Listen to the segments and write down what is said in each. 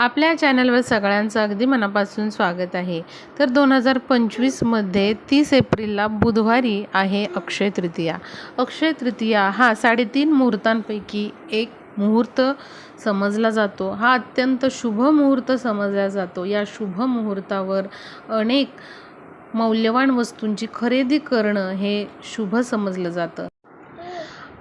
आपल्या चॅनलवर सगळ्यांचं अगदी मनापासून स्वागत आहे. तर दोन हजार पंचवीसमध्ये तीस एप्रिलला बुधवारी आहे अक्षय तृतीया. अक्षय तृतीया हा साडेतीन मुहूर्तांपैकी एक मुहूर्त समजला जातो. हा अत्यंत शुभ मुहूर्त समजला जातो. या शुभ मुहूर्तावर अनेक मौल्यवान वस्तूंची खरेदी करणं हे शुभ समजलं जातं.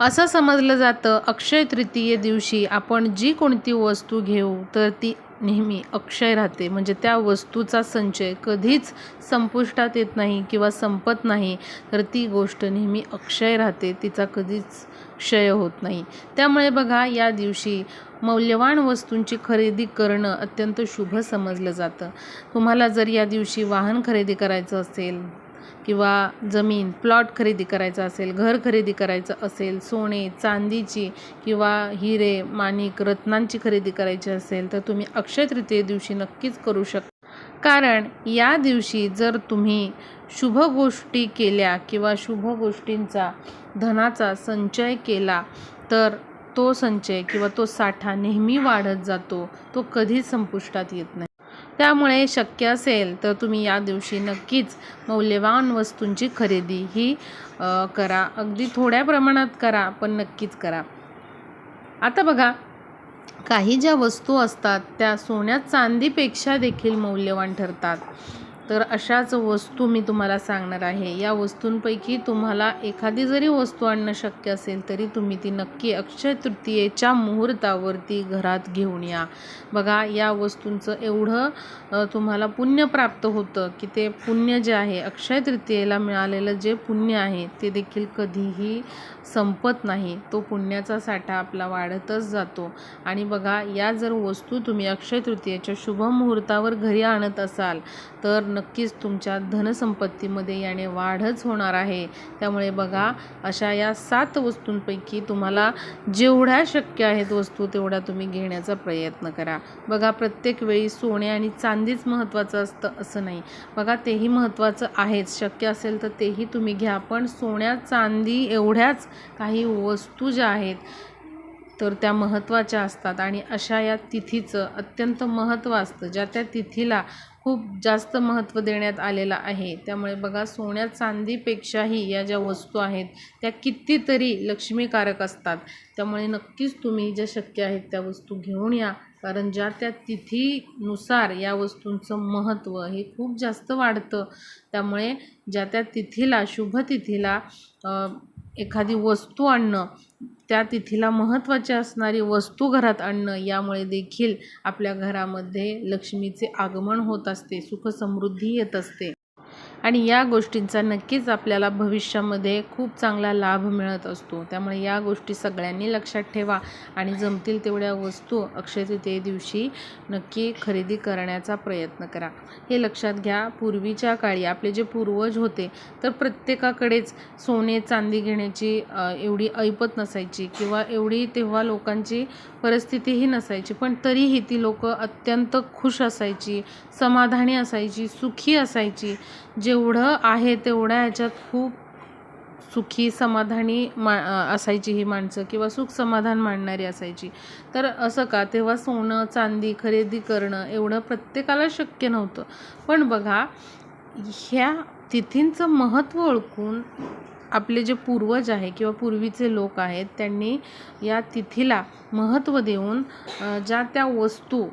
असं समजलं जातं अक्षय तृतीये दिवशी आपण जी कोणती वस्तू घेऊ तर ती नेहमी अक्षय राहते. म्हणजे त्या वस्तूचा संचय कधीच संपुष्टात येत नाही किंवा संपत नाही. तर ती गोष्ट नेहमी अक्षय राहते तिचा कधीच क्षय होत नाही. त्यामुळे बघा या दिवशी मौल्यवान वस्तूंची खरेदी करणं अत्यंत शुभ समजलं जातं. तुम्हाला जर या दिवशी वाहन खरेदी करायचं असेल किंवा जमीन प्लॉट खरेदी करायचा असेल घर खरेदी करायचं असेल सोने चांदीची किंवा हिरे माणिक रत्नांची खरेदी करायची असेल तर तुम्ही अक्षय तृतीये दिवशी नक्कीच करू शकता. कारण या दिवशी जर तुम्ही शुभ गोष्टी केल्या किंवा शुभ गोष्टींचा धनाचा संचय केला तर तो संचय किंवा तो साठा नेहमी वाढत जातो तो कधीच संपुष्टात येत नाही. त्यामुळे शक्य असेल तर तुम्ही या दिवशी नक्कीच मौल्यवान वस्तूंची खरेदी ही करा. अगदी थोड्या प्रमाणात करा पण नक्कीच करा. आता बघा काही ज्या वस्तू असतात त्या सोन्या चांदीपेक्षा देखील मौल्यवान ठरतात. तर अशाच वस्तू मी तुम्हाला सांगणार आहे. या वस्तूंपैकी तुम्हाला एखादी जरी वस्तू आणणं शक्य असेल तरी तुम्ही ती नक्की अक्षय तृतीयेच्या मुहूर्तावरती घरात घेऊन या. बघा या वस्तूंचं एवढं तुम्हाला पुण्य प्राप्त होतं की ते पुण्य जे आहे अक्षय तृतीयेला मिळालेलं जे पुण्य आहे ते देखील कधीही संपत नाही. तो पुण्याचा साठा आपला वाढतच जातो. आणि बघा या जर वस्तू तुम्ही अक्षय तृतीयेच्या शुभ मुहूर्तावर घरी आणत असाल तर नक्कीच तुमच्या धनसंपत्तीमध्ये याने वाढच होणार आहे. त्यामुळे बघा अशा या सात वस्तूंपैकी तुम्हाला जेवढ्या शक्य आहेत वस्तू तेवढ्या तुम्ही घेण्याचा प्रयत्न करा. बघा प्रत्येक वेळी सोने आणि चांदीच महत्त्वाचं असतं असं नाही. बघा तेही महत्त्वाचं आहेच. शक्य असेल तर तेही तुम्ही घ्या. पण सोन्या चांदी एवढ्याच काही वस्तू ज्या आहेत तर त्या महत्त्वाच्या असतात. आणि अशा या तिथीचं अत्यंत महत्त्व असतं. ज्या त्या तिथीला खूप जास्त महत्त्व देण्यात आलेलं आहे. त्यामुळे बघा सोन्या चांदीपेक्षाही या ज्या वस्तू आहेत त्या कितीतरी लक्ष्मीकारक असतात. त्यामुळे नक्कीच तुम्ही ज्या शक्य आहेत त्या वस्तू घेऊन या. कारण ज्या त्या तिथीनुसार या वस्तूंचं महत्त्व हे खूप जास्त वाढतं. त्यामुळे ज्या त्या तिथीला शुभ तिथीला एखादी वस्तू आणणं त्या तिथीला महत्त्वाची असणारी वस्तू घरात आणणं यामुळे देखील आपल्या घरामध्ये लक्ष्मीचे आगमन होत असते सुख समृद्धी येत असते. आणि या गोष्टींचा नक्कीच आपल्याला भविष्यामध्ये खूप चांगला लाभ मिळत असतो. त्यामुळे या गोष्टी सगळ्यांनी लक्षात ठेवा आणि जमतील तेवढ्या वस्तू अक्षय तृतीये दिवशी नक्की खरेदी करण्याचा प्रयत्न करा. हे लक्षात घ्या पूर्वीच्या काळी आपले जे पूर्वज होते तर प्रत्येकाकडेच सोने चांदी घेण्याची एवढी ऐपत नसायची किंवा एवढी तेव्हा लोकांची परिस्थितीही नसायची. पण तरीही ती लोक अत्यंत खुश असायची समाधानी असायची सुखी असायची. जेवढं आहे तेवढ्या ह्याच्यात खूप सुखी समाधानी मा असायची ही माणसं किंवा सुख समाधान मांडणारी असायची. तर असं का? तेव्हा सोनं चांदी खरेदी करणं एवढं प्रत्येकाला शक्य नव्हतं. पण बघा ह्या तिथींचं महत्त्व ओळखून आपले जे पूर्वज आहे किंवा पूर्वीचे लोक आहेत त्यांनी या तिथीला महत्त्व देऊन ज्या त्या वस्तू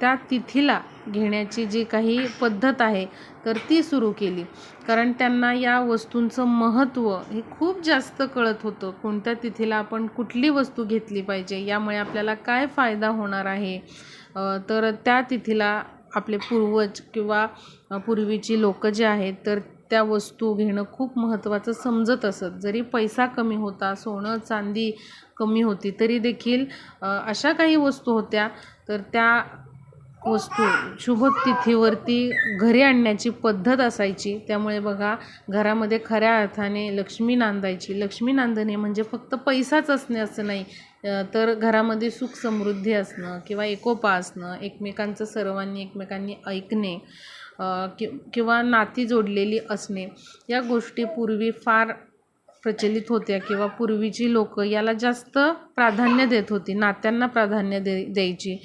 त्या तिथीला घेण्याची जी काही पद्धत आहे तर ती सुरू केली. कारण त्यांना या वस्तूंचं महत्त्व हे खूप जास्त कळत होतं. कोणत्या तिथीला आपण कुठली वस्तू घेतली पाहिजे यामुळे आपल्याला काय फायदा होणार आहे? तर त्या तिथीला आपले पूर्वज किंवा पूर्वीची लोकं जे आहेत तर त्या वस्तू घेणं खूप महत्त्वाचं समजत असत. जरी पैसा कमी होता सोनं चांदी कमी होती तरी देखील अशा काही वस्तू होत्या तर त्या वस्तू शुभ तिथीवरती घरी आणण्याची पद्धत असायची. त्यामुळे बघा घरामध्ये खऱ्या अर्थाने लक्ष्मी नांदायची. लक्ष्मी नांदणे म्हणजे फक्त पैसाच असणे असं नाही. तर घरामध्ये सुख समृद्धी असणं किंवा एकोपा असणं एकमेकांचं सर्वांनी एकमेकांनी ऐकणे कि किंवा नाती जोडलेली असणे या गोष्टी पूर्वी फार प्रचलित होत्या किंवा पूर्वीची लोकं याला जास्त प्राधान्य देत होती. नात्यांना प्राधान्य दे द्यायची.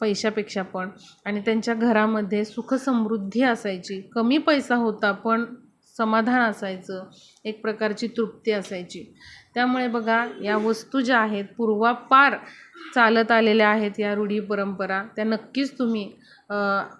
पैशापेक्षा पण. आणि त्यांच्या घरामध्ये सुखसमृद्धी असायची. कमी पैसा होता पण समाधान असायचं. एक प्रकारची तृप्ती असायची. त्यामुळे बघा या वस्तू ज्या आहेत पूर्वापार चालत आलेल्या आहेत या रूढी परंपरा त्या नक्कीच तुम्ही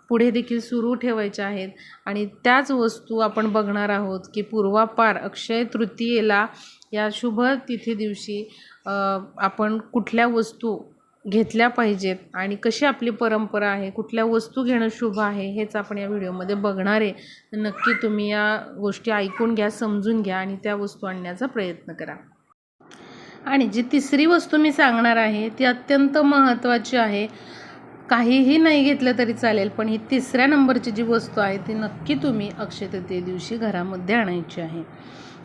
पुढे देखील सुरू ठेवायच्या आहेत. आणि त्याच वस्तू आपण बघणार आहोत की पूर्वापार अक्षय तृतीयेला या शुभ तिथी दिवशी आपण कुठल्या वस्तू घेतल्या पाहिजेत आणि कशी आपली परंपरा आहे कुठल्या वस्तू घेणं शुभ आहे हेच आपण या व्हिडिओमध्ये बघणार आहे. नक्की तुम्ही या गोष्टी ऐकून घ्या समजून घ्या आणि त्या वस्तू आणण्याचा प्रयत्न करा. आणि जी तिसरी वस्तू मी सांगणार आहे ती अत्यंत महत्त्वाची आहे. काहीही नाही घेतलं तरी चालेल पण ही तिसऱ्या नंबरची जी वस्तू आहे ती नक्की तुम्ही अक्षयतृतीये दिवशी घरामध्ये आणायची आहे.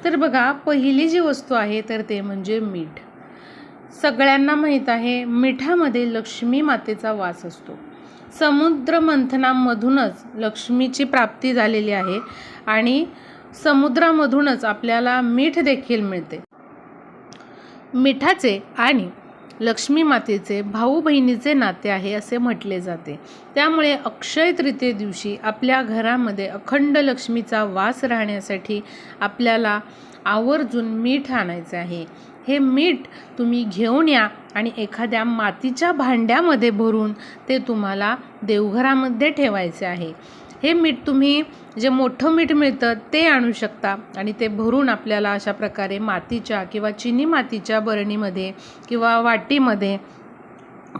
तर बघा पहिली जी वस्तू आहे तर ते म्हणजे मीठ. सगळ्यांना माहीत आहे मिठामध्ये लक्ष्मी मातेचा वास असतो. समुद्र मंथनामधूनच लक्ष्मीची प्राप्ती झालेली आहे आणि समुद्रामधूनच आपल्याला मीठ देखील मिळते. मिठाचे आणि लक्ष्मी मातेचे भाऊ बहिणीचे नाते आहे असे म्हटले जाते. त्यामुळे अक्षय तृतीये दिवशी आपल्या घरामध्ये अखंड लक्ष्मीचा वास राहण्यासाठी आपल्याला आवर्जून मीठ आणायचे आहे. हे मीठ तुम्ही घेऊन या आणि एखाद्या मातीच्या भांड्यामध्ये भरून ते तुम्हाला देवघरामध्ये ठेवायचे आहे. हे मीठ तुम्ही जे मोठं मीठ मिळतं ते आणू शकता आणि ते भरून आपल्याला अशा प्रकारे मातीच्या किंवा चिनी मातीच्या बरणीमध्ये किंवा वाटीमध्ये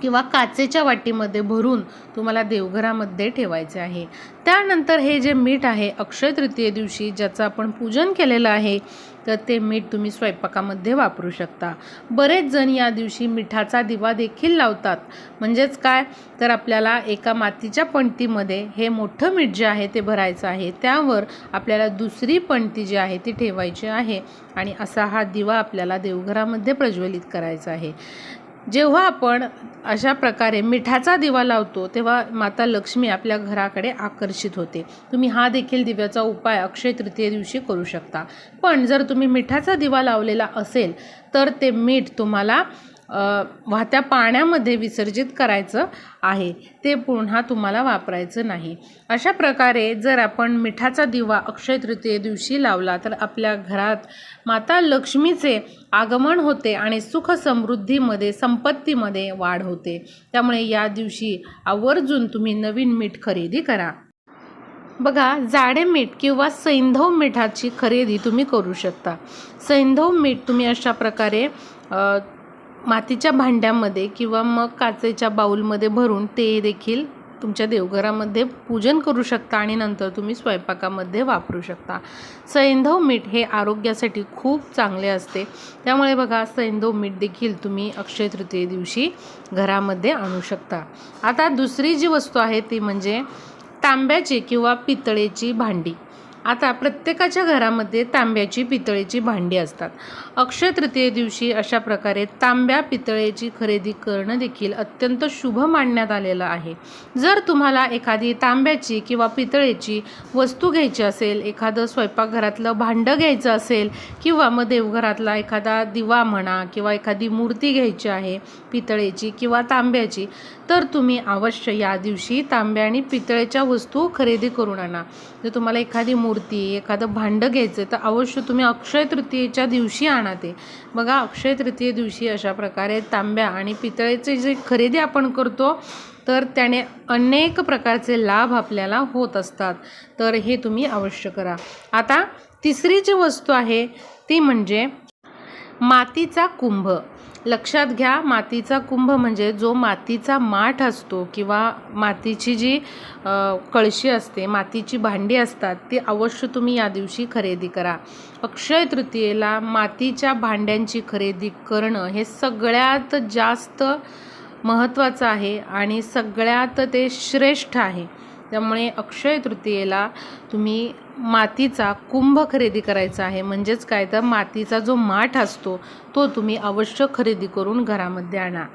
किंवा काचेच्या वाटीमध्ये भरून तुम्हाला देवघरामध्ये ठेवायचे आहे. त्यानंतर हे जे मीठ आहे अक्षय तृतीये दिवशी ज्याचं आपण पूजन केलेलं आहे तर ते मीठ तुम्ही स्वयंपाकामध्ये वापरू शकता. बरेच जण या दिवशी मिठाचा दिवा देखील लावतात. म्हणजेच काय? तर आपल्याला एका मातीच्या पणतीमध्ये हे मोठं मीठ जे आहे ते भरायचं आहे. त्यावर आपल्याला दुसरी पणती जी आहे ती ठेवायची आहे आणि असा हा दिवा आपल्याला देवघरामध्ये प्रज्वलित करायचा आहे. जेव्हा आपण अशा प्रकारे मिठाचा दिवा लावतो तेव्हा माता लक्ष्मी आपल्या घराकडे आकर्षित होते. तुम्ही हा देखील दिव्याचा उपाय अक्षय तृतीये दिवशी करू शकता. पण जर तुम्ही मिठाचा दिवा लावलेला असेल तर ते मीठ तुम्हाला वाहत्या पाण्यामध्ये विसर्जित करायचं आहे. ते पुन्हा तुम्हाला वापरायचं नाही. अशा प्रकारे जर आपण मिठाचा दिवा अक्षय तृतीये दिवशी लावला तर आपल्या घरात माता लक्ष्मीचे आगमन होते आणि सुख समृद्धीमध्ये संपत्तीमध्ये वाढ होते. त्यामुळे या दिवशी आवर्जून तुम्ही नवीन मीठ खरेदी करा. बघा जाडे मीठ किंवा सैंधव मिठाची खरेदी तुम्ही करू शकता. सैंधव मीठ तुम्ही अशा प्रकारे मातीच्या भांड्यामध्ये किंवा मग काचेच्या बाऊलमध्ये भरून ते देखील तुमच्या देवघरामध्ये पूजन करू शकता आणि नंतर तुम्ही स्वयंपाकामध्ये वापरू शकता. सैंधव मीठ हे आरोग्यासाठी खूप चांगले असते. त्यामुळे बघा सैंधव मीठ देखील तुम्ही अक्षय तृतीये दिवशी घरामध्ये आणू शकता. आता दुसरी जी वस्तू आहे ती म्हणजे तांब्याची किंवा पितळेची भांडी. आता प्रत्येकाच्या घरामध्ये तांब्याची पितळेची भांडी असतात. अक्षय तृतीये दिवशी अशा प्रकारे तांब्या पितळेची खरेदी करणं देखील अत्यंत शुभ मानण्यात आलेलं आहे. जर तुम्हाला एखादी तांब्याची किंवा पितळेची वस्तू घ्यायची असेल एखादं स्वयंपाकघरातलं भांडं घ्यायचं असेल किंवा मग देवघरातला एखादा दिवा म्हणा किंवा एखादी मूर्ती घ्यायची आहे पितळेची किंवा तांब्याची तर तुम्ही अवश्य या दिवशी तांब्या आणि पितळेच्या वस्तू खरेदी करून आणा. जर तुम्हाला एखादी मूर्ती एखादं भांडं घ्यायचं तर अवश्य तुम्ही अक्षय तृतीयेच्या दिवशी आणा ते. बघा अक्षय तृतीये दिवशी अशा प्रकारे तांब्या आणि पितळेचे जे खरेदी आपण करतो तर त्याने अनेक प्रकारचे लाभ आपल्याला होत असतात. तर हे तुम्ही अवश्य करा. आता तिसरी जी वस्तू आहे ती म्हणजे मातीचा कुंभ. लक्षात घ्या मातीचा कुंभ म्हणजे जो मातीचा माठ असतो किंवा मातीची जी कळशी असते मातीची भांडी असतात ती अवश्य तुम्ही या दिवशी खरेदी करा. अक्षय तृतीयेला मातीच्या भांड्यांची खरेदी करणं हे सगळ्यात जास्त महत्त्वाचं आहे आणि सगळ्यात ते श्रेष्ठ आहे. त्यामुळे अक्षय तृतीयेला तुम्ही मातीचा कुंभ खरेदी करायचा आहे. म्हणजेच काय? तर मातीचा जो माठ असतो तो तुम्ही अवश्य खरेदी करून घरामध्ये आणा.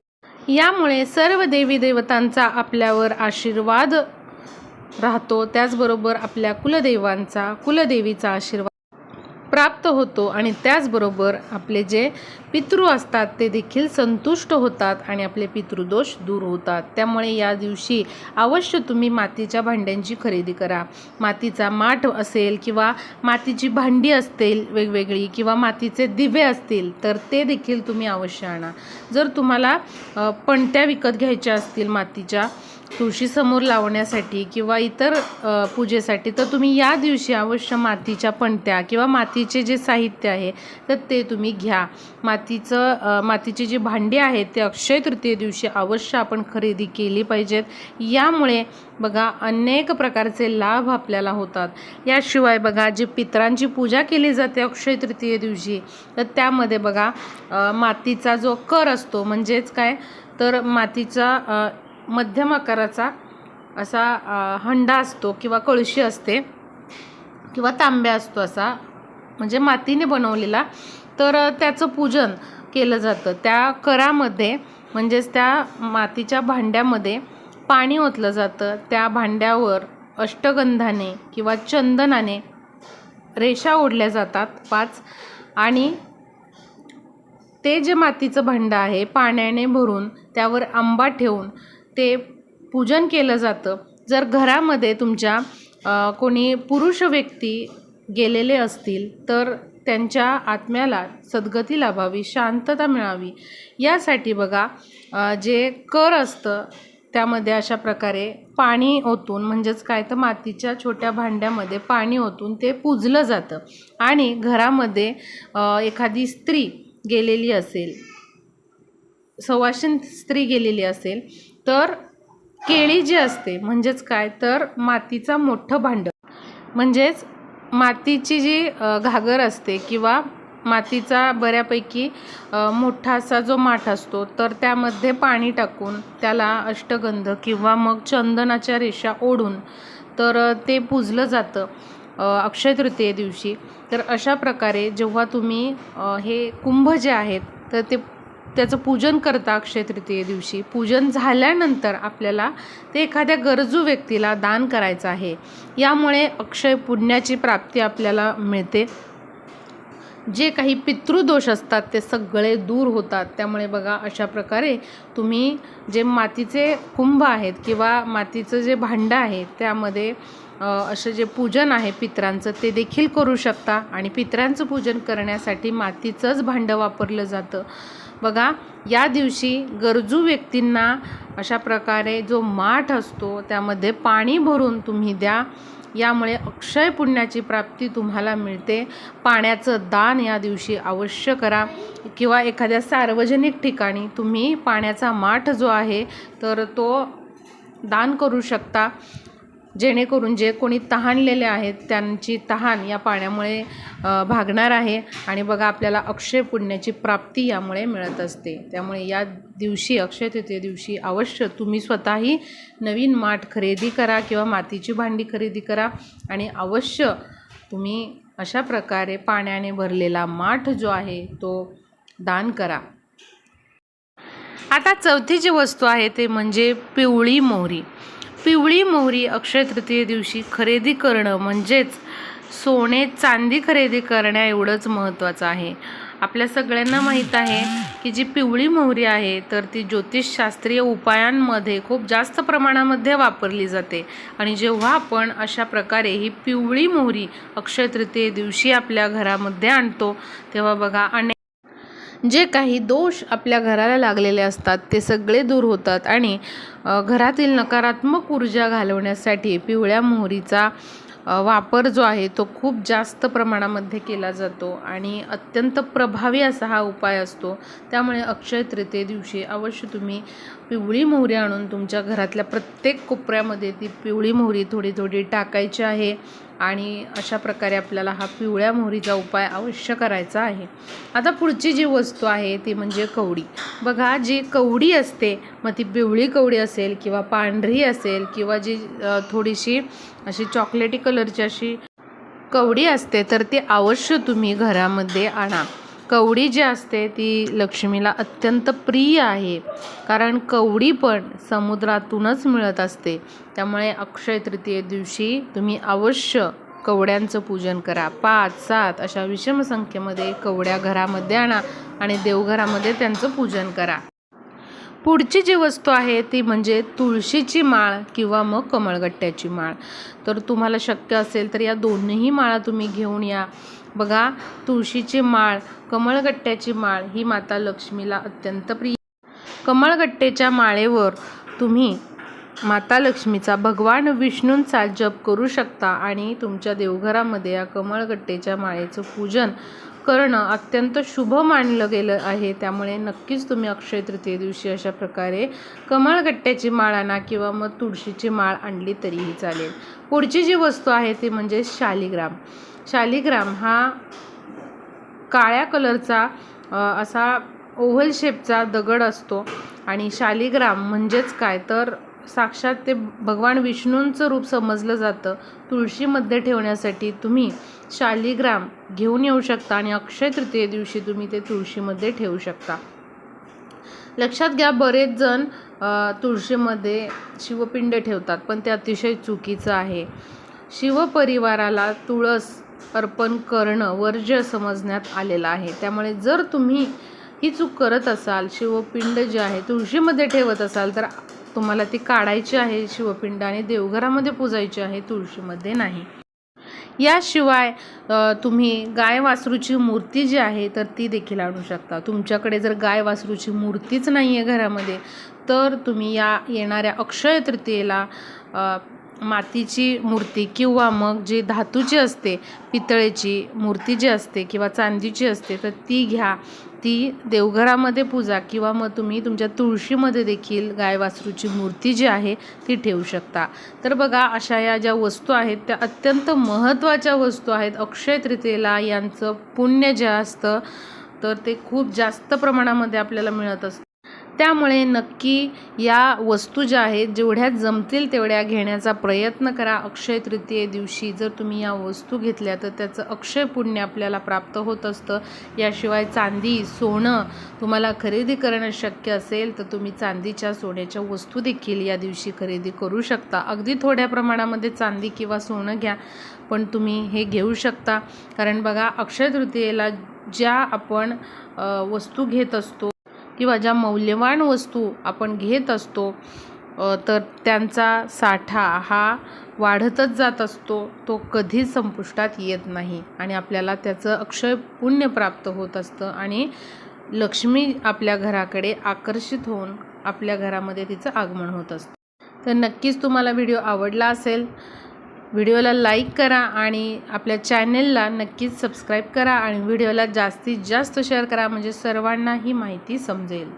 यामुळे सर्व देवी देवतांचा आपल्यावर आशीर्वाद राहतो. त्याचबरोबर आपल्या कुलदेवांचा कुलदेवीचा आशीर्वाद प्राप्त होतो आणि त्याचबरोबर आपले जे पितृ असतात ते देखील संतुष्ट होतात आणि आपले पितृदोष दूर होतात. त्यामुळे या दिवशी अवश्य तुम्ही मातीच्या भांड्यांची खरेदी करा. मातीचा माठ असेल किंवा मातीची भांडी असतील वेगवेगळी किंवा मातीचे दिवे असतील तर ते देखील तुम्ही अवश्य आणा. जर तुम्हाला पणत्या विकत घ्यायच्या असतील मातीच्या तुळशीसमोर लावण्यासाठी किंवा इतर पूजेसाठी तर तुम्ही या दिवशी अवश्य मातीच्या पणत्या किंवा मातीचे जे साहित्य आहे तर ते तुम्ही घ्या. मातीचं मातीचे मातीची जी भांडी आहेत ते अक्षय तृतीये दिवशी अवश्य आपण खरेदी केली पाहिजेत. यामुळे बघा अनेक प्रकारचे लाभ आपल्याला होतात. याशिवाय बघा जी पितरांची पूजा केली जाते अक्षय तृतीये दिवशी तर त्यामध्ये बघा मातीचा जो कर असतो म्हणजेच काय? तर मातीचा मध्यम आकाराचा असा हंडा असतो किंवा कळशी असते किंवा तांब्या असतो असा म्हणजे मातीने बनवलेला. तर त्याचं पूजन केलं जातं. त्या करामध्ये म्हणजेच त्या मातीच्या भांड्यामध्ये पाणी ओतलं जातं. त्या भांड्यावर अष्टगंधाने किंवा चंदनाने रेषा ओढल्या जातात पाच आणि ते जे मातीचं भांडं आहे पाण्याने भरून त्यावर आंबा ठेवून ते पूजन केलं जातं. जर घरामध्ये तुमच्या कोणी पुरुष व्यक्ती गेलेले असतील तर त्यांच्या आत्म्याला सद्गती लाभावी शांतता मिळावी. यासाठी बघा जे कर असतं त्यामध्ये अशा प्रकारे पाणी ओतून म्हणजेच काय तर मातीच्या छोट्या भांड्यामध्ये पाणी ओतून ते पूजलं जातं. आणि घरामध्ये एखादी स्त्री गेलेली असेल सवाशीण स्त्री गेलेली असेल तर केळी जी असते म्हणजेच काय? तर मातीचा मोठं भांडं. म्हणजेच मातीची जी घागर असते किंवा मातीचा बऱ्यापैकी मोठा असा जो माठ असतो तर त्यामध्ये पाणी टाकून त्याला अष्टगंध किंवा मग चंदनाच्या रेषा ओढून तर ते पूजलं जातं अक्षय तृतीये दिवशी. तर अशा प्रकारे जेव्हा तुम्ही हे कुंभ जे आहेत तर ते त्याचं पूजन करता अक्षय तृतीये दिवशी. पूजन झाल्यानंतर आपल्याला ते एखाद्या गरजू व्यक्तीला दान करायचं आहे. यामुळे अक्षय पुण्याची प्राप्ती आपल्याला मिळते. जे काही पितृदोष असतात ते सगळे दूर होतात. त्यामुळे बघा अशा प्रकारे तुम्ही जे मातीचे कुंभ आहेत किंवा मातीचं जे भांडं आहे त्यामध्ये असे असं जे पूजन आहे पित्रांचं ते देखील करू शकता. आणि पित्रांचं पूजन करण्यासाठी मातीचंच भांडं वापरलं जातं. बघा या दिवशी गरजू व्यक्तींना अशा प्रकारे जो माठ असतो त्यामध्ये पाणी भरून तुम्ही द्या. यामुळे अक्षय पुण्याची प्राप्ती तुम्हाला मिळते. पाण्याचं दान या दिवशी अवश्य करा. किंवा एखाद्या सार्वजनिक ठिकाणी तुम्ही पाण्याचा माठ जो आहे तर तो दान करू शकता. जेणेकरून जे कोणी तहानलेले आहेत त्यांची तहान या पाण्यामुळे भागणार आहे. आणि बघा आपल्याला अक्षय पुण्याची प्राप्ती यामुळे मिळत असते. त्यामुळे या दिवशी अक्षय तृतीय दिवशी अवश्य तुम्ही स्वतःही नवीन माठ खरेदी करा किंवा मातीची भांडी खरेदी करा. आणि अवश्य तुम्ही अशा प्रकारे पाण्याने भरलेला माठ जो आहे तो दान करा. आता चौथी जी वस्तू आहे ते म्हणजे पिवळी मोहरी. पिवळी मोहरी अक्षय तृतीये दिवशी खरेदी करणं म्हणजेच सोने चांदी खरेदी करण्या एवढंच महत्त्वाचं आहे. आपल्या सगळ्यांना माहीत आहे की जी पिवळी मोहरी आहे तर ती ज्योतिषशास्त्रीय उपायांमध्ये खूप जास्त प्रमाणामध्ये वापरली जाते. आणि जेव्हा आपण अशा प्रकारे ही पिवळी मोहरी अक्षय तृतीये दिवशी आपल्या घरामध्ये आणतो तेव्हा बघा अनेक जे काही दोष आपल्या घराला लागलेले असतात ते सगळे दूर होतात आणि घरातील नकारात्मक ऊर्जा घालवण्यासाठी पिवळ्या मोहरीचा वापर जो आहे तो खूप जास्त प्रमाणामध्ये केला जातो आणि अत्यंत प्रभावी असा हा उपाय असतो. त्यामुळे अक्षय तृतीये दिवशी अवश्य तुम्ही पिवळी मोहरी आणून तुमच्या घरातल्या प्रत्येक कोपऱ्यामध्ये ती पिवळी मोहरी थोडी थोडी टाकायची आहे. आणि अशा प्रकारे आपल्याला हा पिवळ्या मोहरीचा उपाय अवश्य करायचा आहे. आता पुढची जी वस्तू आहे ती म्हणजे कवडी. बघा जी कवडी असते मग ती पिवळी कवडी असेल किंवा पांढरी असेल किंवा जी थोडीशी अशी चॉकलेटी कलरची अशी कवडी असते तर ती अवश्य तुम्ही घरामध्ये आणा. कवडी जी असते ती लक्ष्मीला अत्यंत प्रिय आहे. कारण कवडी पण समुद्रातूनच मिळत असते. त्यामुळे अक्षय तृतीये दिवशी तुम्ही अवश्य कवड्यांचं पूजन करा. पाच सात अशा विषम संख्येमध्ये कवड्या घरामध्ये आणा आणि देवघरामध्ये त्यांचं पूजन करा. पुढची जी वस्तू आहे ती म्हणजे तुळशीची माळ किंवा मग कमळगट्ट्याची माळ. तर तुम्हाला शक्य असेल तर या दोन्हीही माळा तुम्ही घेऊन या. बघा तुळशीची माळ कमळगट्ट्याची माळ ही माता लक्ष्मीला अत्यंत प्रिय. कमळगट्टेच्या माळेवर तुम्ही माता लक्ष्मीचा भगवान विष्णूंचा जप करू शकता आणि तुमच्या देवघरामध्ये या कमळगट्टेच्या माळेचं पूजन करणं अत्यंत शुभ मानलं गेलं आहे. त्यामुळे नक्कीच तुम्ही अक्षय तृतीये दिवशी अशा प्रकारे कमळगट्ट्याची माळ आणा किंवा मग तुळशीची माळ आणली तरीही चालेल. पुढची जी वस्तू आहे ती म्हणजे शालिग्राम. शालिग्राम हा काळ्या कलरचा असा ओव्हल शेपचा दगड असतो. आणि शालिग्राम म्हणजेच काय? तर साक्षात ते भगवान विष्णूंचं रूप समजलं जातं. तुळशीमध्ये ठेवण्यासाठी तुम्ही शालिग्राम घेऊन येऊ शकता आणि अक्षय तृतीये दिवशी तुम्ही ते तुळशीमध्ये ठेवू शकता. लक्षात घ्या बरेच जण तुळशीमध्ये शिवपिंड ठेवतात पण ते अतिशय चुकीचं आहे. शिवपरिवाराला तुळस अर्पण करणं वर्ज्य समजण्यात आलेलं आहे. त्यामुळे जर तुम्ही ही चूक करत असाल शिवपिंड जे आहे तुळशीमध्ये ठेवत असाल तर तुम्हाला ती काढायची आहे शिवपिंड आणि देवघरामध्ये पूजायची आहे तुळशीमध्ये नाही. याशिवाय तुम्ही गाय वासरूची मूर्ती जी आहे तर ती देखील आणू शकता. तुमच्याकडे जर गाय वासरूची मूर्तीच नाही आहे घरामध्ये तर तुम्ही या येणाऱ्या अक्षय तृतीयेला मातीची मूर्ती किंवा मग जी धातूची असते पितळेची मूर्ती जी असते किंवा चांदीची असते तर ती घ्या. ती देवघरामध्ये पूजा किंवा मग तुम्ही तुमच्या तुळशीमध्ये देखील गाय वासरूची मूर्ती जी आहे ती ठेवू शकता. तर बघा अशा या ज्या वस्तू आहेत त्या अत्यंत महत्त्वाच्या वस्तू आहेत. अक्षय तृतीयेला यांचं पुण्य जे असतं तर ते खूप जास्त प्रमाणामध्ये आपल्याला मिळत असतं. त्यामुळे नक्की या वस्तू ज्या आहेत जेवढ्या जमतील तेवढ्या घेण्याचा प्रयत्न करा. अक्षय तृतीये दिवशी जर तुम्ही या वस्तू घेतल्या तर त्याचं अक्षय पुण्य आपल्याला प्राप्त होत असतं. याशिवाय चांदी सोनं तुम्हाला खरेदी करणं शक्य असेल तर तुम्ही चांदीच्या सोन्याच्या वस्तू देखील या दिवशी खरेदी करू शकता. अगदी थोड्या प्रमाणामध्ये चांदी किंवा सोनं घ्या पण तुम्ही हे घेऊ शकता. कारण बघा अक्षय तृतीयेला ज्या आपण वस्तू घेत असतो किंवा ज्या मौल्यवान वस्तू आपण घेत असतो तर त्यांचा साठा हा वाढतच जात असतो तो कधीच संपुष्टात येत नाही आणि आपल्याला त्याचं अक्षय पुण्य प्राप्त होत असतं आणि लक्ष्मी आपल्या घराकडे आकर्षित होऊन आपल्या घरामध्ये तिचं आगमन होत असतं. तर नक्कीच तुम्हाला व्हिडिओ आवडला असेल व्हिडिओला लाईक करा आणि आपल्या चॅनेलला नक्कीच सबस्क्राईब करा आणि व्हिडिओला जास्तीत जास्त शेअर करा म्हणजे सर्वांना ही माहिती समजेल.